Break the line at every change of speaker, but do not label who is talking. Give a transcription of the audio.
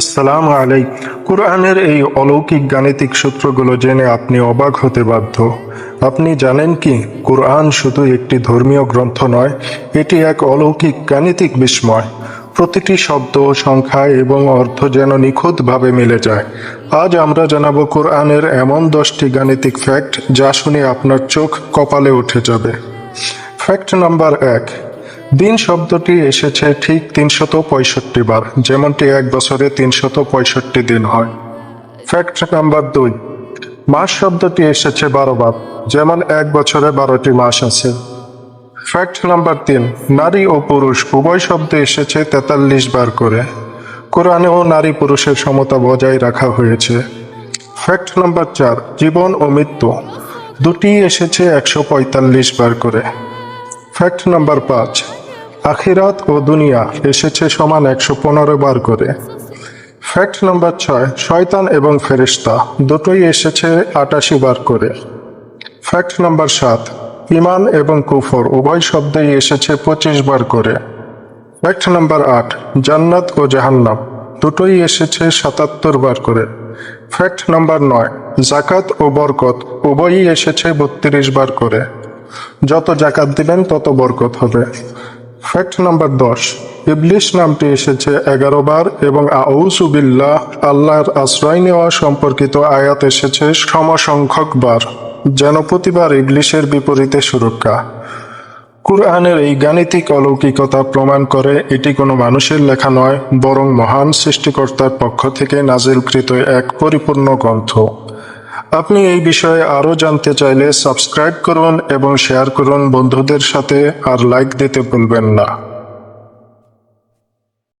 আসসালামু আলাইকুম কোরআনের এই অলৌকিক গাণিতিক সূত্রগুলো জেনে আপনি অবাক হতে বাধ্য। আপনি জানেন কি, কোরআন শুধু একটি ধর্মীয় গ্রন্থ নয়, এটি এক অলৌকিক গাণিতিক বিস্ময়। প্রতিটি শব্দ, সংখ্যা এবং অর্থ যেন নিখুঁতভাবে মিলে যায়। আজ আমরা জানাব কোরআনের এমন দশটি গাণিতিক ফ্যাক্ট যা শুনে আপনার চোখ কপালে উঠে যাবে। ফ্যাক্ট নাম্বার এক দিন শব্দটি এসেছে ঠিক তিনশত পঁয়ষট্টি বার, যেমনটি এক বছরে তিনশত পঁয়ষট্টি দিন হয়। ফ্যাক্ট নাম্বার দুই, মাস শব্দটি এসেছে বারো বার, যেমন এক বছরে বারোটি মাস আছে। ফ্যাক্ট নাম্বার তিন, নারী ও পুরুষ, উভয় শব্দে এসেছে তেতাল্লিশ বার করে। কোরআনেও নারী পুরুষের সমতা বজায় রাখা হয়েছে। ফ্যাক্ট নাম্বার চার, জীবন ও মৃত্যু, দুটি এসেছে একশো পঁয়তাল্লিশ বার করে। ফ্যাক্ট নাম্বার পাঁচ আখিরাত ও দুনিয়া এসেছে সমান একশো পনেরো বার করে। ফ্যাক্ট নাম্বার ছয়, শয়তান এবং ফেরিস্তা দুটোই এসেছে আটাশি বার করে। ফ্যাক্ট নাম্বার সাত ইমান এবং কুফর উভয় শব্দেই এসেছে পঁচিশ বার করে। ফ্যাক্ট নাম্বার আট, জান্নাত ও জাহান্নাম দুটোই এসেছে সাতাত্তর বার করে। ফ্যাক্ট নাম্বার নয় জাকাত ও বরকত উভয়ই এসেছে বত্রিশ বার করে। যত জাকাত দিবেন, তত বরকত হবে। ফ্যাক্ট নাম্বার দশ। ইবলিশ নামটি এসেছে এগারো বার এবং আউসুবিল্লাহ আল্লাহর আশ্রয় নেওয়া সম্পর্কিত আয়াত এসেছে সমসংখ্যক বার, যেন প্রতিবার ইবলিশের বিপরীতে সুরক্ষা। কুরআনের এই গাণিতিক অলৌকিকতা প্রমাণ করে এটি কোনো মানুষের লেখা নয়, বরং মহান সৃষ্টিকর্তার পক্ষ থেকে নাজিলকৃত এক পরিপূর্ণ গ্রন্থ। আপনি এই বিষয়ে আরও জানতে চাইলে সাবস্ক্রাইব করুন এবং শেয়ার করুন বন্ধুদের সাথে, আর লাইক দিতে ভুলবেন না।